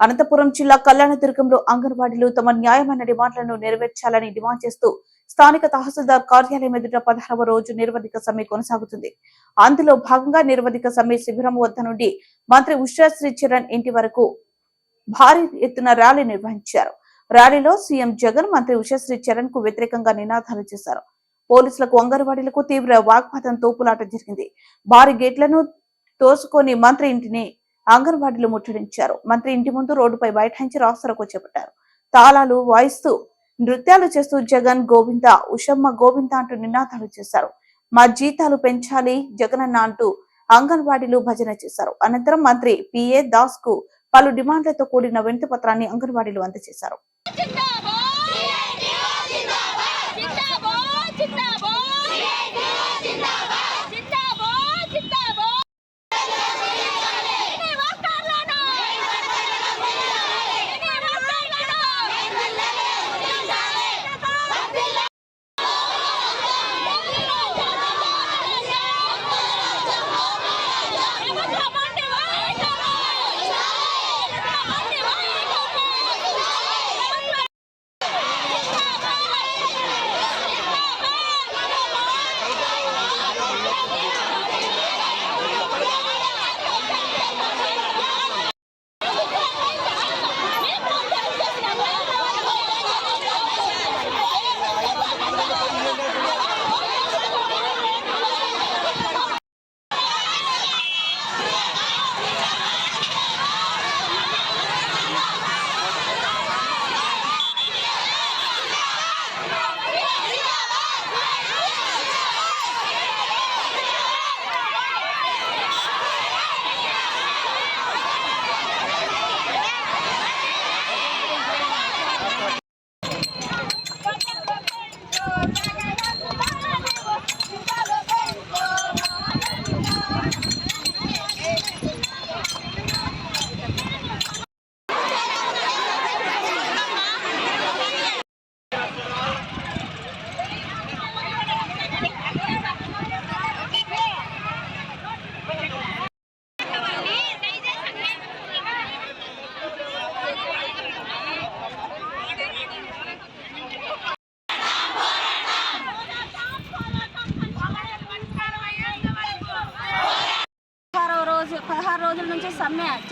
అనంతపురం జిల్లా కళ్యాణదుర్గంలో అంగన్వాడీలు తమ న్యాయమైన డిమాండ్లను నెరవేర్చాలని డిమాండ్ చేస్తూ స్థానిక తహసీల్దార్ కార్యాలయం ఎదుట పదహారవ రోజు నిరవధిక సమ్మె కొనసాగుతుంది. అందులో భాగంగా నిరవధిక సమ్మె శిబిరం వద్ద నుండి మంత్రి ఉషాశ్రీ చరణ్ ఇంటి వరకు భారీ ఎత్తున ర్యాలీ నిర్వహించారు. ర్యాలీలో సీఎం జగన్ మంత్రి ఉషాశ్రీ చరణ్కు వ్యతిరేకంగా నినాదాలు చేశారు. పోలీసులకు అంగన్వాడీలకు తీవ్ర వాగ్వాదం తోపులాట జరిగింది. భారీ గేట్లను తోసుకొని మంత్రి ఇంటిని అంగన్వాడీలు ముట్టడించారు. మంత్రి ఇంటి ముందు రోడ్డుపై బైఠాయించి రాస్తారోకో చేపట్టారు. తాళాలు వాయిస్తూ నృత్యాలు చేస్తూ జగన్ గోవింద ఉషమ్మ గోవింద అంటూ నినాదాలు చేశారు. మా జీతాలు పెంచాలి జగనన్న అంటూ అంగన్వాడీలు భజన చేశారు. అనంతరం మంత్రి పిఏ దాస్కు పలు డిమాండ్లతో కూడిన వినతి పత్రాన్ని అంగన్వాడీలు అందజేశారు.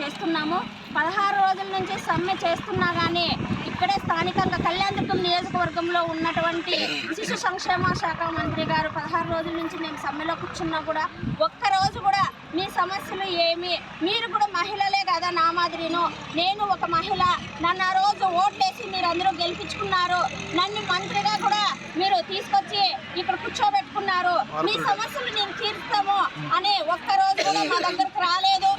చేస్తున్నాము. పదహారు రోజుల నుంచి సమ్మె చేస్తున్నా కానీ ఇక్కడే స్థానికంగా కళ్యాణదుర్గం నియోజకవర్గంలో ఉన్నటువంటి శిశు సంక్షేమ శాఖ మంత్రి గారు పదహారు రోజుల నుంచి మేము సమ్మెలో కూర్చున్నా కూడా ఒక్క రోజు కూడా మీ సమస్యలు ఏమి మీరు కూడా మహిళలే కదా నా మాదిరిను. నేను ఒక మహిళ. నన్ను ఆ రోజు ఓట్లేసి మీరు అందరూ గెలిపించుకున్నారు. నన్ను మంత్రిగా కూడా మీరు తీసుకొచ్చి ఇక్కడ కూర్చోబెట్టుకున్నారు. మీ సమస్యలు నేను తీరుస్తాము అనే ఒక్క రోజు కూడా మా దగ్గరకు రాలేదు.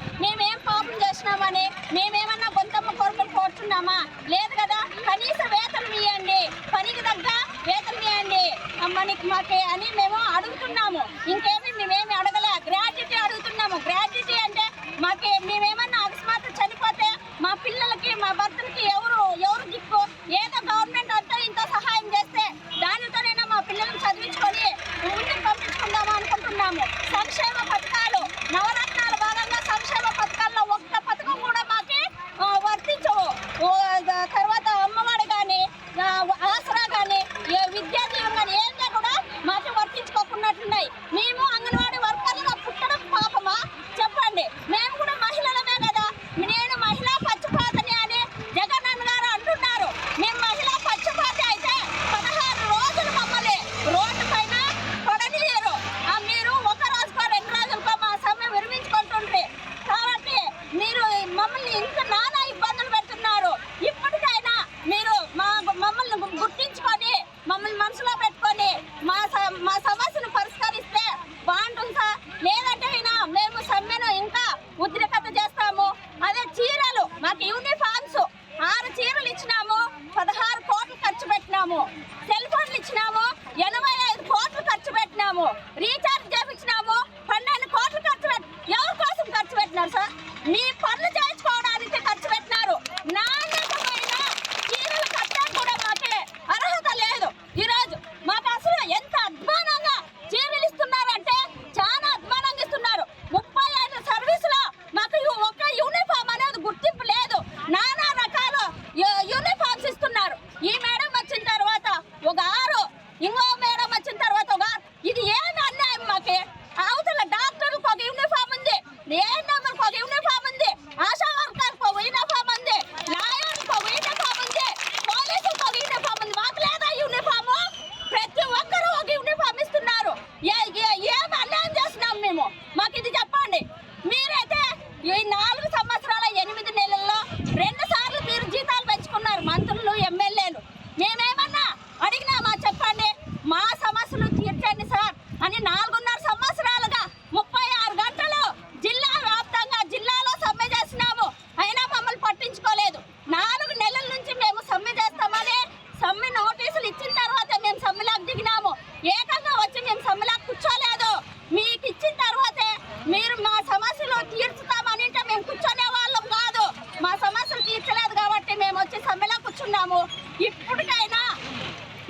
తీర్చుతామని అంటే మేము కూర్చొనే వాళ్ళం కాదు. మా సమస్యలు తీర్చలేదు కాబట్టి మేము వచ్చి సమ్మెలో కూర్చున్నాము. ఇప్పటికైనా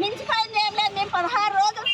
మించిపోయింది ఏం లేదు. మేము పదహారు రోజులు